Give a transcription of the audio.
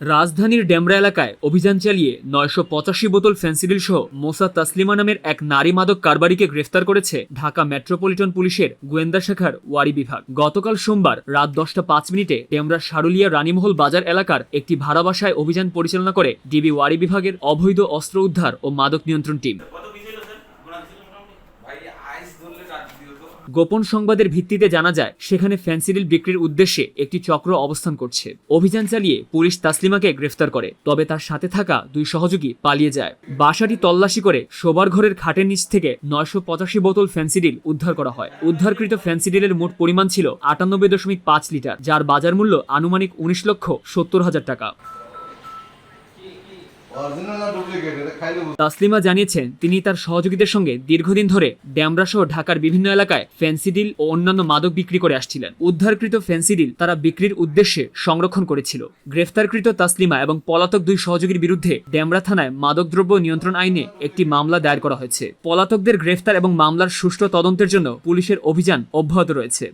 রাজধানীর ডেমরা এলাকায় অভিযান চালিয়ে নয়শো পঁচাশি বোতল ফেন্সিডিল সহ মোসা তাসলিমা নামের এক নারী মাদক কারবারিকে গ্রেফতার করেছে ঢাকা মেট্রোপলিটন পুলিশের গোয়েন্দা শাখার ওয়ারি বিভাগ। গতকাল সোমবার রাত দশটা পাঁচ মিনিটে ডেমরা সারুলিয়া রানীমহল বাজার এলাকার একটি ভাড়া বাসায় অভিযান পরিচালনা করে ডিবি ওয়ারি বিভাগের অবৈধ অস্ত্র উদ্ধার ও মাদক নিয়ন্ত্রণ টিম। গোপন সংবাদের ভিত্তিতে জানা যায়, সেখানে ফ্যান্সিডিল বিক্রির উদ্দেশ্যে একটি চক্র অবস্থান করছে। অভিযান চালিয়ে পুলিশ তাসলিমাকে গ্রেফতার করে, তবে তার সাথে থাকা দুই সহযোগী পালিয়ে যায়। বাসাটি তল্লাশি করে শোবার ঘরের খাটের নিচ থেকে নয়শো পঁচাশি বোতল ফ্যান্সিডিল উদ্ধার করা হয়। উদ্ধারকৃত ফ্যান্সিডিলের মোট পরিমাণ ছিল আটানব্বই দশমিক পাঁচ লিটার, যার বাজার মূল্য আনুমানিক উনিশ লক্ষ সত্তর হাজার টাকা। তাসলিমা জানিয়েছেন, তিনি তার সহযোগীদের সঙ্গে দীর্ঘদিন ধরে ড্যামরা সহ ঢাকার বিভিন্ন এলাকায় ফ্যান্সিডিল ও অন্যান্য মাদক বিক্রি করে আসছিলেন। উদ্ধারকৃত ফ্যান্সিডিল তারা বিক্রির উদ্দেশ্যে সংরক্ষণ করেছিল। গ্রেফতারকৃত তাসলিমা এবং পলাতক দুই সহযোগীর বিরুদ্ধে ড্যামরা থানায় মাদকদ্রব্য নিয়ন্ত্রণ আইনে একটি মামলা দায়ের করা হয়েছে। পলাতকদের গ্রেফতার এবং মামলার সুষ্ঠু তদন্তের জন্য পুলিশের অভিযান অব্যাহত রয়েছে।